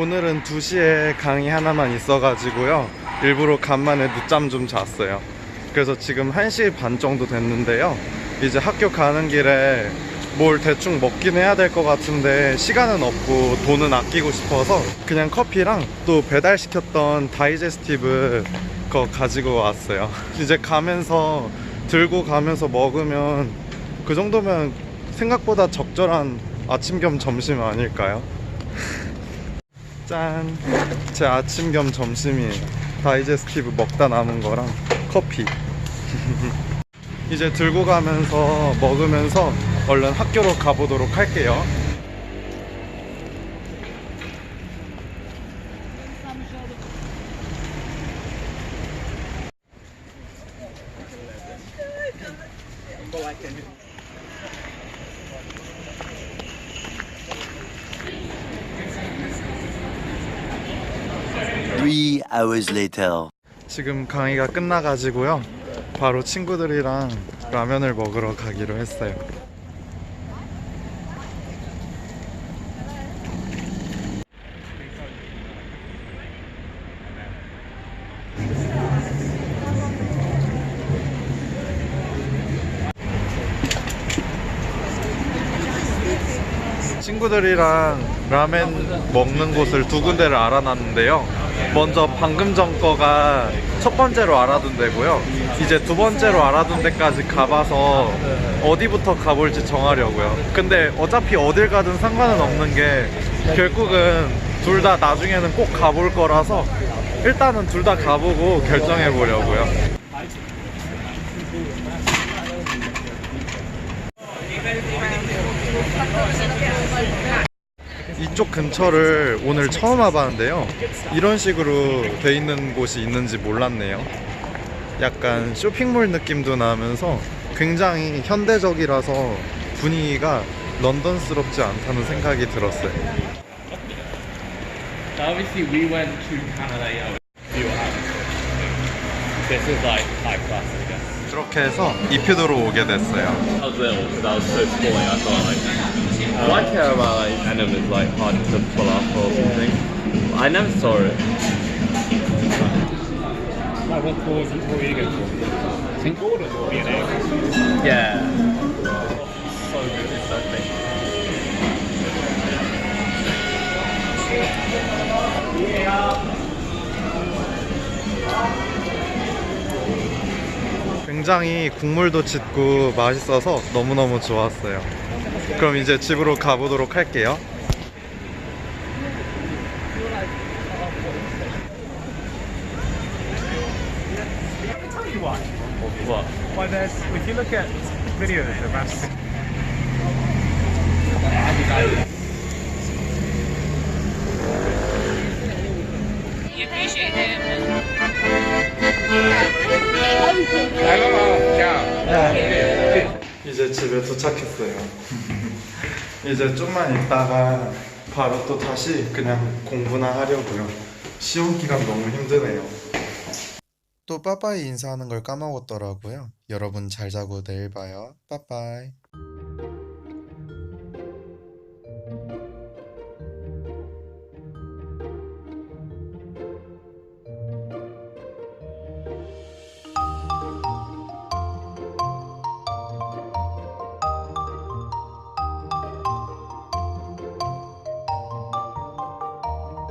오늘은 2시에 강의 하나만 있어가지고요. 일부러 간만에 늦잠 좀 잤어요. 그래서 지금 1시 반 정도 됐는데요. 이제 학교 가는 길에 뭘 대충 먹긴 해야 될 것 같은데 시간은 없고 돈은 아끼고 싶어서 그냥 커피랑 또 배달시켰던 다이제스티브 거 가지고 왔어요. 이제 가면서 들고 가면서 먹으면 그 정도면 생각보다 적절한 아침 겸 점심 아닐까요? 짠! 제 아침 겸 점심이 다이제스티브 먹다 남은 거랑 커피. 이제 들고 가면서 먹으면서 얼른 학교로 가보도록 할게요. Three hours later. 지금 강의가 끝나가지고요. 바로 친구들이랑 라면을 먹으러 가기로 했어요. 친구들이랑 라멘 먹는 곳을 두 군데를 알아놨는데요. 먼저 방금 전 거가 첫 번째로 알아둔 데고요. 이제 두 번째로 알아둔 데까지 가봐서 어디부터 가볼지 정하려고요. 근데 어차피 어딜 가든 상관은 없는 게 결국은 둘 다 나중에는 꼭 가볼 거라서 일단은 둘 다 가보고 결정해 보려고요. 이쪽 근처를 오늘 처음 와봤는데요. 이런 식으로 돼 있는 곳이 있는지 몰랐네요. 약간 쇼핑몰 느낌도 나면서 굉장히 현대적이라서 분위기가 런던스럽지 않다는 생각이 들었어요. Obviously we went to Canada few hours. This is like high class, I guess. 그렇게 해서 이피도로 오게 됐어요. I was little because I was so small. Like, I thought like all I care about like venom is like hard to pull off or something. I never saw it. Like what cause what were you going for? I think Gordon will be an egg. Yeah. So good, it's so thick. 굉장히 국물도 짙고 맛있어서 너무너무 좋았어요. 그럼 이제 집으로 가보도록 할게요. You appreciate him. 이제 집에 도착했어요. 이제 좀만 있다가 바로 또 다시 그냥 공부나 하려고요. 시험 기간 너무 힘드네요. 또 빠빠이 인사하는 걸 까먹었더라고요. 여러분 잘 자고 내일 봐요. 빠빠이.